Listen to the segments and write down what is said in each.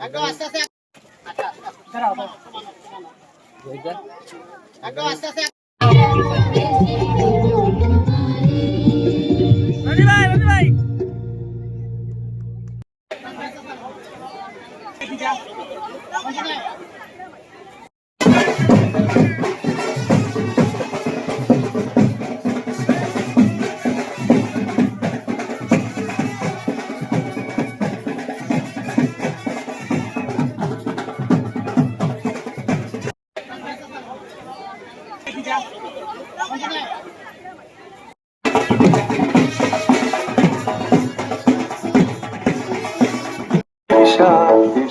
একদম আস্তে আস্তে একদম আস্তে আস্তে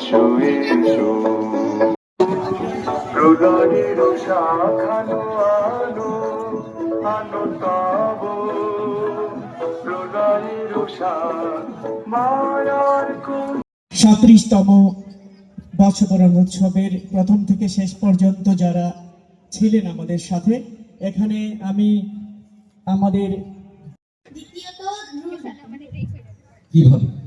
এসো। এসো প্রদানের শাখানো আলো আলো তব। প্রদানের মায়ার কোন সাঁত্রিশতম বর্ষবরণ উৎসবের প্রথম থেকে শেষ পর্যন্ত যারা ছিলেন আমাদের সাথে এখানে আমি আমাদের দ্বিতীয়ত রুটা কীভাবে?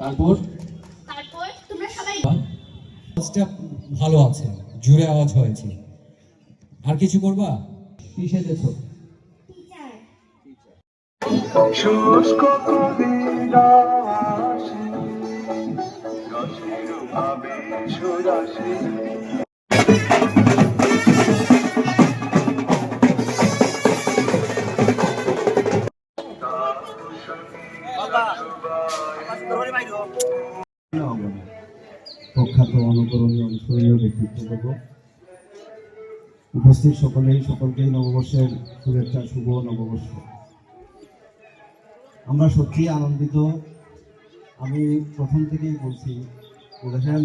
তারপর? তারপর তোমরা সবাই আওয়াজটা ভালো আছে জুড়ে আওয়াজ হয়েছে। আর কিছু করবা? কি সেজেছো? টিচার শুষ্ক কবিরা আসে রসের ভাবে প্রখ্যাত অনুকরণীয় অনুসরণীয় ব্যক্তিত্ব দেব উপস্থিত সকলেই, সকলকেই নববর্ষের শুভেচ্ছা, শুভ নববর্ষ। আমরা সত্যি আনন্দিত। আমি প্রথম থেকেই বলছি দেখেন,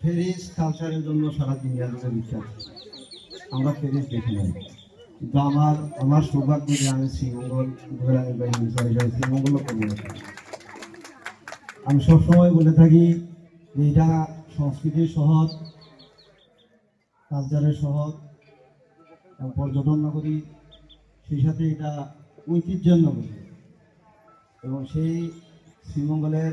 ফেরিস কালচারের জন্য সারা দুনিয়া জুড়ে বিখ্যাত আমরা ফেরিস দেখি নাই। কিন্তু আমার আমার সৌভাগ্য যে আমি শ্রীমঙ্গল ঘোরানি বাহিনী শ্রীমঙ্গলও আমি সবসময় বলে থাকি এটা সংস্কৃতির শহর, কালচারের শহর পর্যটন নগরী, সেই সাথে এটা ঐতিহ্যের নগরী এবং সেই শ্রীমঙ্গলের